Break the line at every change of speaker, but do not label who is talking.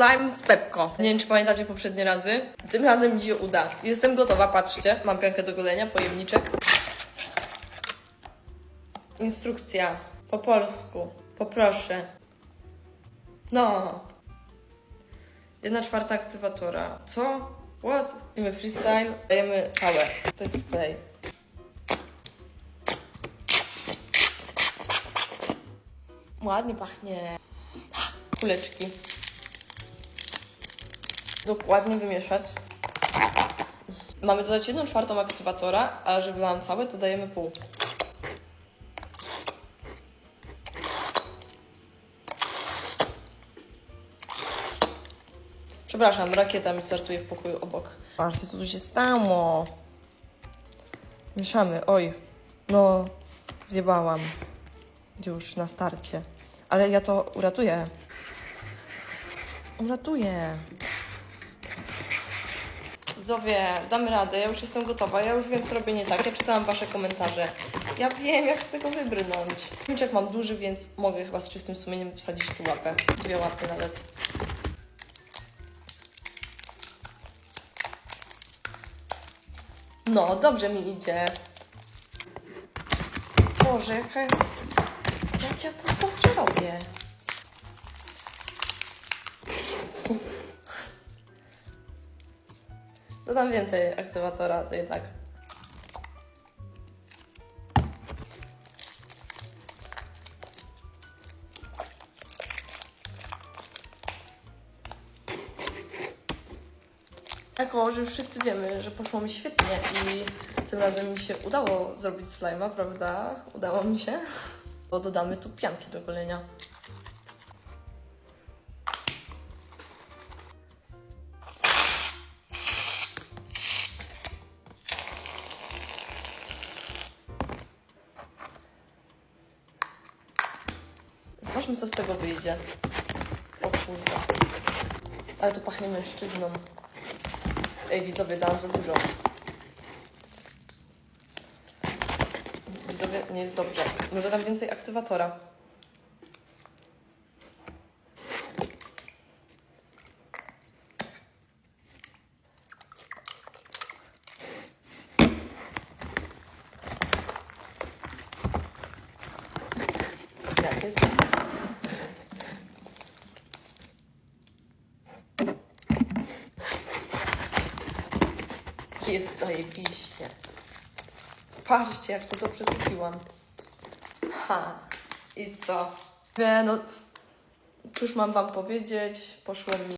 Slime z Pepko. Nie wiem, czy pamiętacie poprzednie razy. Tym razem mi się uda. Jestem gotowa, patrzcie. Mam piankę do golenia, pojemniczek. Instrukcja. Po polsku. Poproszę. No. Jedna czwarta aktywatora. Co? What? Robimy freestyle. Dajemy całe. To jest play. Ładnie pachnie. Kuleczki. Dokładnie wymieszać. Mamy dodać jedną czwartą aktywatora, a żeby mam całe, to dajemy pół. Przepraszam, rakieta mi startuje w pokoju obok. Patrzcie, co tu się stało. Mieszamy. Oj, no, zjebałam. Już na starcie. Ale ja to uratuję. Uratuję. Widzowie, damy radę, ja już jestem gotowa, ja już wiem, co robię nie tak. Ja czytałam wasze komentarze. Ja wiem, jak z tego wybrnąć. Kluczek mam duży, więc mogę chyba z czystym sumieniem wsadzić tu łapę. Dwie łapy nawet. No, dobrze mi idzie. Boże. Jak ja to dobrze robię. Dodam więcej aktywatora, to jednak. Jako, że już wszyscy wiemy, że poszło mi świetnie i tym razem mi się udało zrobić slajma, prawda? Udało mi się. Bo dodamy tu pianki do golenia. Zobaczmy, co z tego wyjdzie. O kurwa. Ale to pachnie mężczyzną. Ej, widzowie, dałam za dużo. Widzowie, nie jest dobrze. Może dam więcej aktywatora. Jak jest? Jest zajebiście. Patrzcie, jak to dobrze zrobiłam. Ha. I co? No, cóż mam wam powiedzieć? Poszło mi